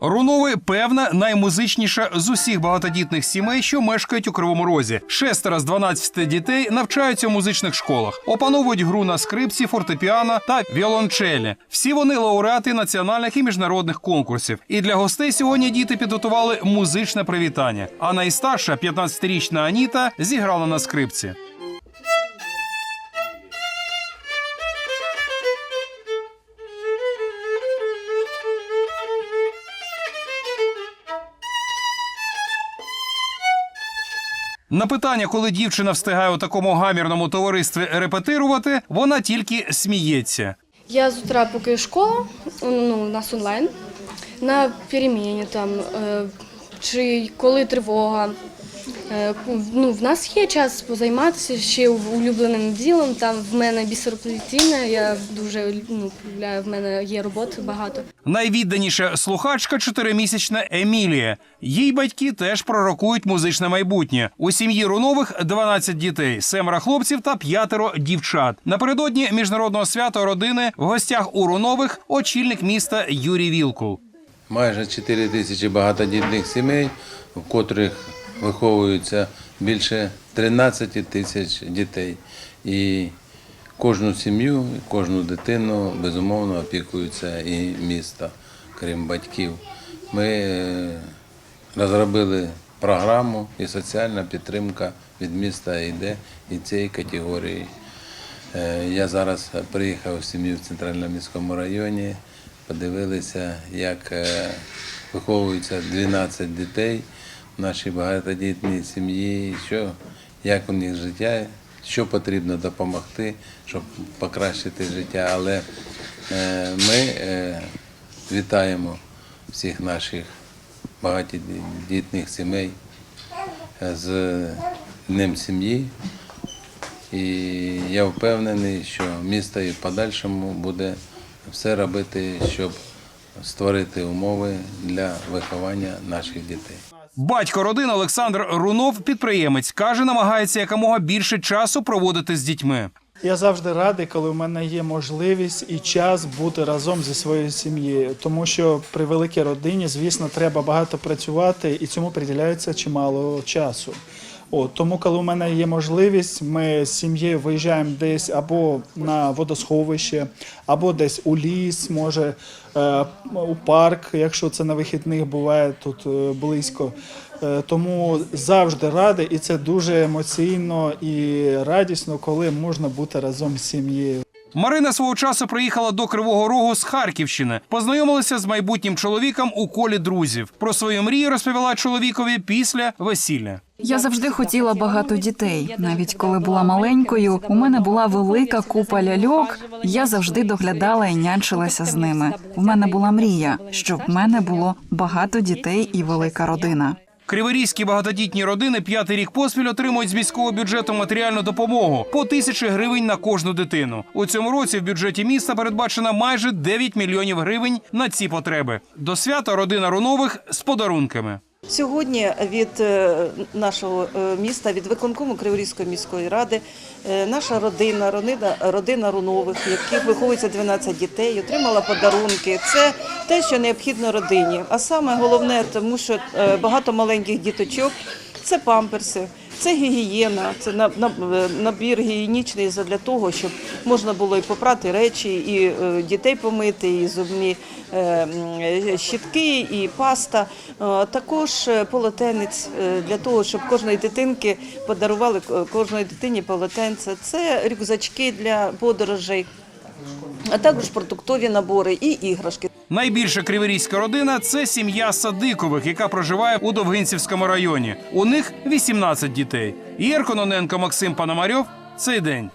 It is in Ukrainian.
Рунови певна наймузичніша з усіх багатодітних сімей, що мешкають у Кривому Розі. Шестеро з 12 дітей навчаються у музичних школах, опановують гру на скрипці, фортепіано та віолончелі. Всі вони лауреати національних і міжнародних конкурсів. І для гостей сьогодні діти підготували музичне привітання. А найстарша, 15-річна Аніта, зіграла на скрипці. На питання, коли дівчина встигає у такому гамірному товаристві репетирувати, вона тільки сміється. Я з утра, поки школа, ну, у нас онлайн, на переміні там, е, чи коли тривога. Е, ну, в нас є час позайматися ще улюбленим ділом. Там в мене бісероплетіння, я дуже ну, в мене є роботи багато. Найвідданіша слухачка чотиримісячна Емілія. Їй батьки теж пророкують музичне майбутнє. У сім'ї Рунових 12 дітей, семеро хлопців та п'ятеро дівчат. Напередодні міжнародного свята родини в гостях у Рунових очільник міста Юрій Вілкул. майже 4 тисячі багатодітних сімей, в котрих виховуються більше 13 тисяч дітей. І кожну сім'ю, кожну дитину безумовно опікується і місто, крім батьків. Ми е, розробили програму і соціальна підтримка від міста йде і цієї категорії. Е, Я зараз приїхав в сім'ю в центральному міському районі, подивилися, як е, виховуються 12 дітей нашій багатодітній сім'ї, що, як у них життя, що потрібно допомогти, щоб покращити життя. Але е, ми е, вітаємо всіх наших багатодітних сімей е, з Днем сім'ї. І я впевнений, що місто і в подальшому буде все робити, щоб створити умови для виховання наших дітей. Батько родини Олександр Рунов, підприємець, каже, намагається якомога більше часу проводити з дітьми. Я завжди радий, коли в мене є можливість і час бути разом зі своєю сім'єю, тому що при великій родині, звісно, треба багато працювати, і цьому приділяється чимало часу. От, тому, коли у мене є можливість, ми з сім'єю виїжджаємо десь або на водосховище, або десь у ліс, може е, у парк, якщо це на вихідних буває тут е, близько. Е, Тому завжди радий, і це дуже емоційно і радісно, коли можна бути разом з сім'єю. Марина свого часу приїхала до Кривого Рогу з Харківщини, познайомилася з майбутнім чоловіком у колі друзів. Про свою мрію розповіла чоловікові після весілля. Я завжди хотіла багато дітей. Навіть коли була маленькою, у мене була велика купа ляльок. Я завжди доглядала і нянчилася з ними. У мене була мрія, щоб в мене було багато дітей і велика родина. Криворізькі багатодітні родини п'ятий рік поспіль отримують з міського бюджету матеріальну допомогу по тисячі гривень на кожну дитину. У цьому році в бюджеті міста передбачено майже 9 мільйонів гривень на ці потреби. До свята родина Рунових з подарунками. Сьогодні від е, нашого е, міста, від виконкому Криворізької міської ради, е, наша родина, родина, родина Рунових, яких виховується 12 дітей, отримала подарунки. Це те, що необхідно родині. А саме головне, тому що багато маленьких діточок це памперси. Це гігієна, це на- на- набір гігієнічний для того, щоб можна було і попрати речі, і е, дітей помити, і зубні е, щітки, і паста. Е, Також полотенець для того, щоб кожної дитинки подарували кожної дитині полотенце. Це рюкзачки для подорожей, а також продуктові набори і іграшки. Найбільша криворізька родина це сім'я Садикових, яка проживає у Довгинцівському районі. У них 18 дітей. Єркононенко Кононенко, Максим Пономарьов. Цей день.